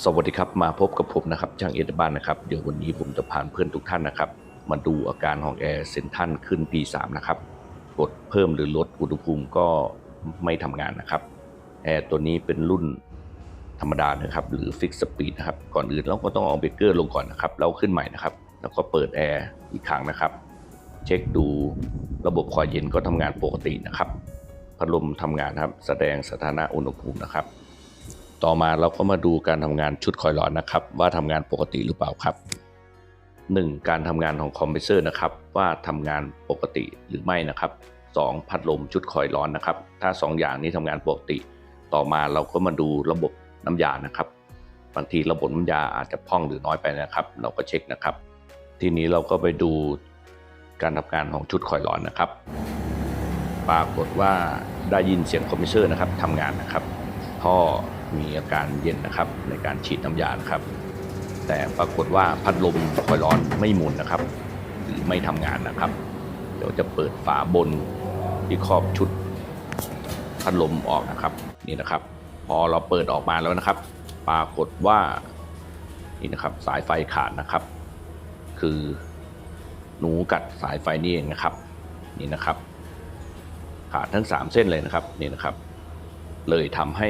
สวัสดีครับมาพบกับผมนะครับช่างเอเดบ้านนะครับเดี๋ยววันนี้ผมจะพาเพื่อนทุกท่านนะครับ มาดูอาการของแอร์เซนทันขึ้น P3 นะครับกดเพิ่มหรือลดอุณหภูมิก็ไม่ทำงานนะครับแอร์ตัวนี้เป็นรุ่นธรรมดานะครับ หรือฟิกสปีดนะครับ ก่อนอื่นเราก็ต้องเอาเบรกเกอร์ลงก่อนนะครับแล้วขึ้นใหม่นะครับ แล้วก็เปิดแอร์อีกครั้งนะครับ เช็คดูระบบคอยเย็นก็ทำงานปกตินะครับพัดลมทำงานครับแสดงสถานะอุณหภูมินะครับ ต่อมาเราก็มาดูการทำงานชุดคอยร้อนนะครับ ว่าทำงานปกติหรือเปล่าครับ 1. การทำงานของคอมเพรสเซอร์นะครับว่าทำงานปกติหรือไม่นะครับ 2. พัดลมชุดคอยร้อนนะครับ ถ้า 2 อย่างนี้ทำงานปกติ ต่อมาเราก็มาดูระบบน้ำยานะครับ บางทีระบบน้ำยาอาจจะพองหรือน้อยไปนะครับ เราก็เช็คนะครับ ทีนี้เราก็ไปดูการทำงานของชุดคอยร้อนนะครับ ปรากฏว่าได้ยินเสียงคอมเพรสเซอร์นะครับทำงานนะครับท่อ มีอาการเย็นนะครับ ในการฉีดน้ำยานะครับ แต่ปรากฏว่าพัดลมคอยร้อนไม่หมุนนะครับ หรือไม่ทำงานนะครับ เดี๋ยวจะเปิดฝาบนที่ครอบชุดพัดลมออกนะครับนี่นะครับ พอเราเปิดออกมาแล้วนะครับ ปรากฏว่านี่นะครับสายไฟขาดนะครับ คือหนูกัดสายไฟนี่เองนะครับ นี่นะครับ ขาดทั้ง 3 เส้นเลยนะครับนี่นะครับ เลยทำให้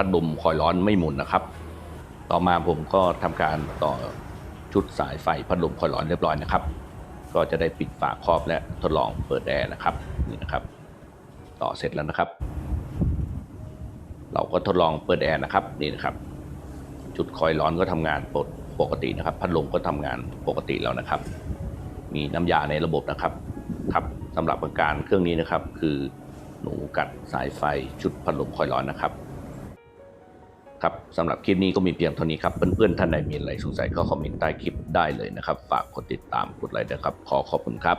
พัดลมคอยร้อนไม่หมุนนะครับ ต่อมาผมก็ทำการต่อชุดสายไฟพัดลมคอยร้อนเรียบร้อยนะครับ ก็จะได้ปิดฝาครอบและทดลองเปิดแอร์นะครับนี่นะครับ ต่อเสร็จแล้วนะครับ เราก็ทดลองเปิดแอร์นะครับนี่นะครับชุดคอยร้อนก็ทำงานปกปกตินะครับ พัดลมก็ทำงานปกติแล้วนะครับ มีน้ำยาในระบบนะครับครับสำหรับอาการเครื่องนี้นะครับ คือหนูกัดสายไฟชุดพัดลมคอยร้อนนะครับ ครับสำหรับคลิปนี้ก็มีเพียงเท่านี้ครับ เพื่อนๆ ท่านใดมีอะไรสงสัยก็คอมเมนต์ใต้คลิปได้เลยนะครับ ฝากกดติดตามกดไลค์นะครับ ขอขอบคุณครับ